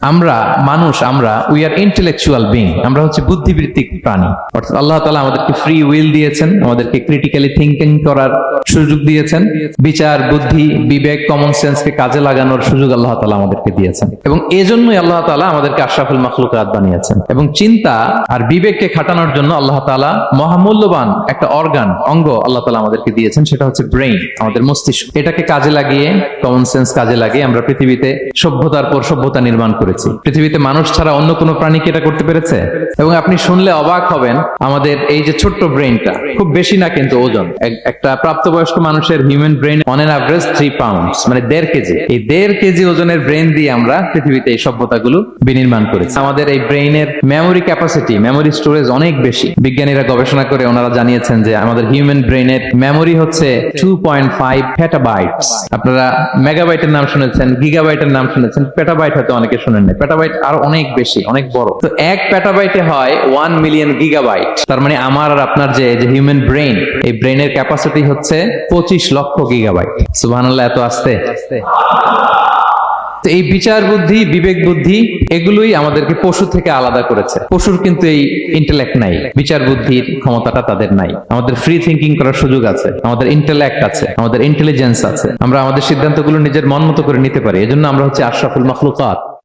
আমরা মানুষ, আমরা উই আর ইন্টেলেকচুয়াল বিং আমরা হচ্ছে বুদ্ধিবৃত্তিক প্রাণী। অর্থাৎ আল্লাহ তালা আমাদেরকে ফ্রি উইল দিয়েছেন, আমাদেরকে ক্রিটিক্যালি থিঙ্কিং করার সুযোগ দিয়েছেন, বিচার, বুদ্ধি, বিবেক কমন সেন্সকে কাজে লাগানোর সুযোগ আল্লাহ তালা আমাদেরকে দিয়েছেন। এবং এজন্যই আল্লাহ তালা আমাদেরকে আশরাফুল মখলুকাত বানিয়েছেন। এবং চিন্তা আর বিবেককে খাটানোর জন্য আল্লাহ তালা মহামূল্যবান একটা অর্গান অঙ্গ আল্লাহ তালা আমাদেরকে দিয়েছেন, সেটা হচ্ছে ব্রেইন আমাদের মস্তিষ্ক। এটাকে কাজে লাগিয়ে কমন সেন্স কাজে লাগিয়ে আমরা পৃথিবীতে সভ্যতার পর সভ্যতা নির্মাণ করেছি। পৃথিবীতে মানুষ ছাড়া অন্য কোনো প্রাণী কি এটা করতে পেরেছে? এবং আপনি শুনলে অবাক হবেন আমাদের এই যে ছোট্ট ব্রেইনটা, খুব বেশি না কিন্তু ওজন। একটা প্রাপ্তবয়স্ক মানুষের human brain on an average three pounds মানে দেড় কেজি। এই দেড় কেজি ওজনের ব্রেইন দিয়ে আমরা পৃথিবীতে এই সভ্যতাগুলো বিনির্মাণ করেছি। আমাদের এই ব্রেইনের মেমোরি ক্যাপাসিটি মেমোরি স্টোরেজ অনেক বেশি। বিজ্ঞানীরা গবেষণা করে ওনারা জানিয়েছেন যে আমাদের হিউম্যান ব্রেইনের মেমোরি হচ্ছে টু পয়েন্ট ফাইভ পেটাবাইটস আপনারা মেগাবাইটের নাম শুনেছেন গিগাবাইটের নাম শুনেছেন পেটাবাইট হয়তো অনেকে শুনেন না পেটাবাইট আরও অনেক বেশি, অনেক বড়। তো এক পেটাবাইটে হয় ওয়ান মিলিয়ন গিগাবাইট তার মানে আমার আর আপনার যে হিউম্যান ব্রেইন এই ব্রেইনের ক্যাপাসিটি হচ্ছে পঁচিশ লক্ষ গিগাবাইট সুবহানাল্লাহ, এত আসতে? তো এই বিচার বুদ্ধি, বিবেক বুদ্ধি, এগুলোই আমাদেরকে পশু থেকে আলাদা করেছে। পশুর কিন্তু এই ইন্টেলেক্ট নাই, বিচার বুদ্ধির ক্ষমতাটা তাদের নাই। আমাদের ফ্রি থিঙ্কিং করার সুযোগ আছে, আমাদের ইন্টেলেক্ট আছে, আমাদের ইন্টেলিজেন্স আছে। আমরা আমাদের সিদ্ধান্তগুলো নিজের মন মতো করে নিতে পারি, এজন্য আমরা হচ্ছে আশরাফুল মখলুকাত।